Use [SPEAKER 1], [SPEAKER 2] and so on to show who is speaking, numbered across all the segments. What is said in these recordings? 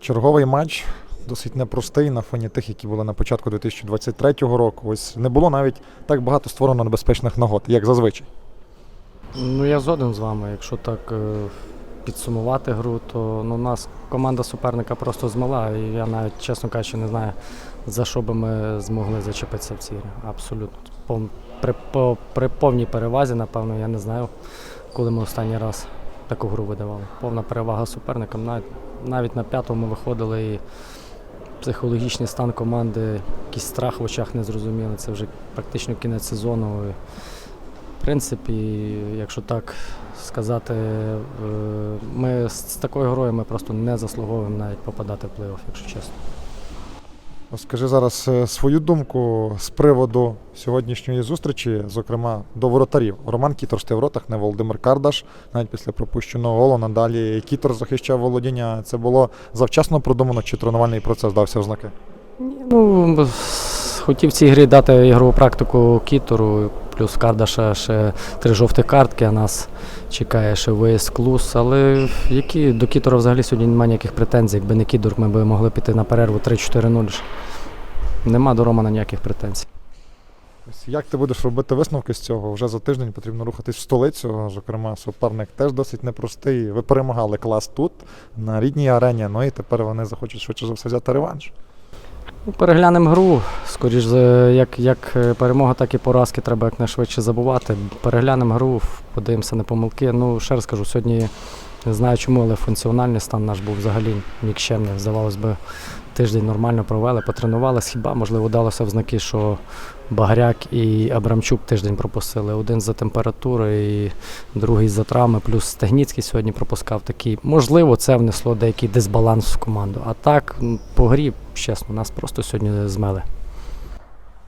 [SPEAKER 1] Черговий матч досить непростий на фоні тих, які були на початку 2023 року. Ось не було навіть так багато створено небезпечних нагод, як зазвичай.
[SPEAKER 2] Ну, я згоден з вами. Якщо так е, підсумувати гру, то ну, нас команда суперника просто змила. І я навіть, чесно кажучи, не знаю, за що би ми змогли зачепитися в цій грі. Абсолютно. При, при повній перевазі, напевно, я не знаю, коли ми останній раз таку гру видавали. Повна перевага суперникам. Навіть, навіть на п'ятому виходили і психологічний стан команди, якийсь страх в очах не зрозуміли. Це вже практично кінець сезону. І в принципі, якщо так сказати, е, ми з такою грою ми просто не заслуговуємо навіть попадати в плей-офф, якщо чесно.
[SPEAKER 1] Скажи зараз е, свою думку з приводу сьогоднішньої зустрічі, зокрема до воротарів. Роман Кітор в воротах, не Володимир Кардаш. Навіть після пропущеного голу надалі Кітор захищав володіння. Це було завчасно продумано, чи тренувальний процес дався в знаки?
[SPEAKER 2] Ну, хотів цій грі дати ігрову практику Кітору, плюс Кардаша ще три жовті картки, а нас чекає ще виїзд клус. Але які до Кітора взагалі сьогодні немає ніяких претензій. Якби не Кідор, ми б могли піти на перерву 3-4-0. Нема до Романа ніяких претензій.
[SPEAKER 1] Як ти будеш робити висновки з цього? Вже за тиждень потрібно рухатись в столицю. Зокрема, суперник теж досить непростий. Ви перемагали клас тут, на рідній арені. Ну і тепер вони захочуть швидше за все взяти реванш.
[SPEAKER 2] Ну, Переглянемо гру. Скоріш, як, як е, перемога, так і поразки треба якнайшвидше забувати. Переглянемо гру, подивимося на помилки. Ну, ще раз кажу, сьогодні не знаю чому, але функціональний стан наш був взагалі нікчемний. Здавалось би, тиждень нормально провели, потренувалися. Хіба, можливо, вдалося в знаки, що Багряк і Абрамчук тиждень пропустили. Один за температури і другий за травми, плюс Стегніцький сьогодні пропускав такий. Можливо, це внесло деякий дисбаланс в команду. А так, по грі, чесно, нас просто сьогодні змели.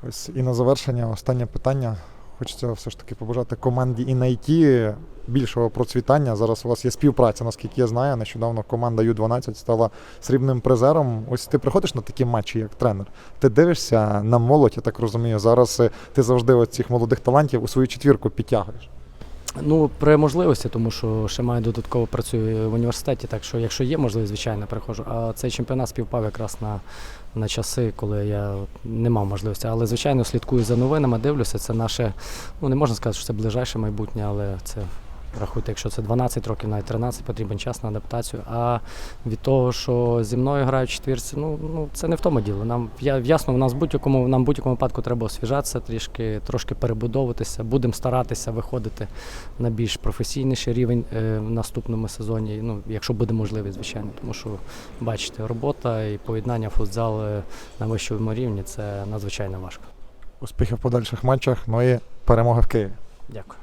[SPEAKER 1] Ось і на завершення останнє питання. Хочеться все ж таки побажати команді і найти більшого процвітання. Зараз у вас є співпраця, наскільки я знаю. Нещодавно команда Ю-12 стала срібним призером. Ось ти приходиш на такі матчі як тренер. Ти дивишся на молодь, я так розумію. Зараз е, ти завжди ось цих молодих талантів у свою четвірку підтягуєш.
[SPEAKER 2] Ну, при можливості, тому що ще маю додатково працюю в університеті, так що якщо є можливість, звичайно, приходжу. А цей чемпіонат співпав якраз на, на часи, коли я не мав можливості. Але, звичайно, слідкую за новинами, дивлюся. Це наше, ну не можна сказати, що це ближайше майбутнє, але це. Рахуйте, якщо це 12 років, навіть 13, потрібен час на адаптацію. А від того, що зі мною грають четвірці, ну, ну це не в тому діло. Нам я, ясно, в нас будь-якому нам в будь-якому випадку треба освіжатися, трішки трошки перебудовуватися. Будемо старатися виходити на більш професійніший рівень е, в наступному сезоні. Ну, якщо буде можливість, звичайно. Тому що бачите, робота і поєднання футзал на вищому рівні це надзвичайно важко.
[SPEAKER 1] Успіхів в подальших матчах, ну і перемоги в Києві.
[SPEAKER 2] Дякую.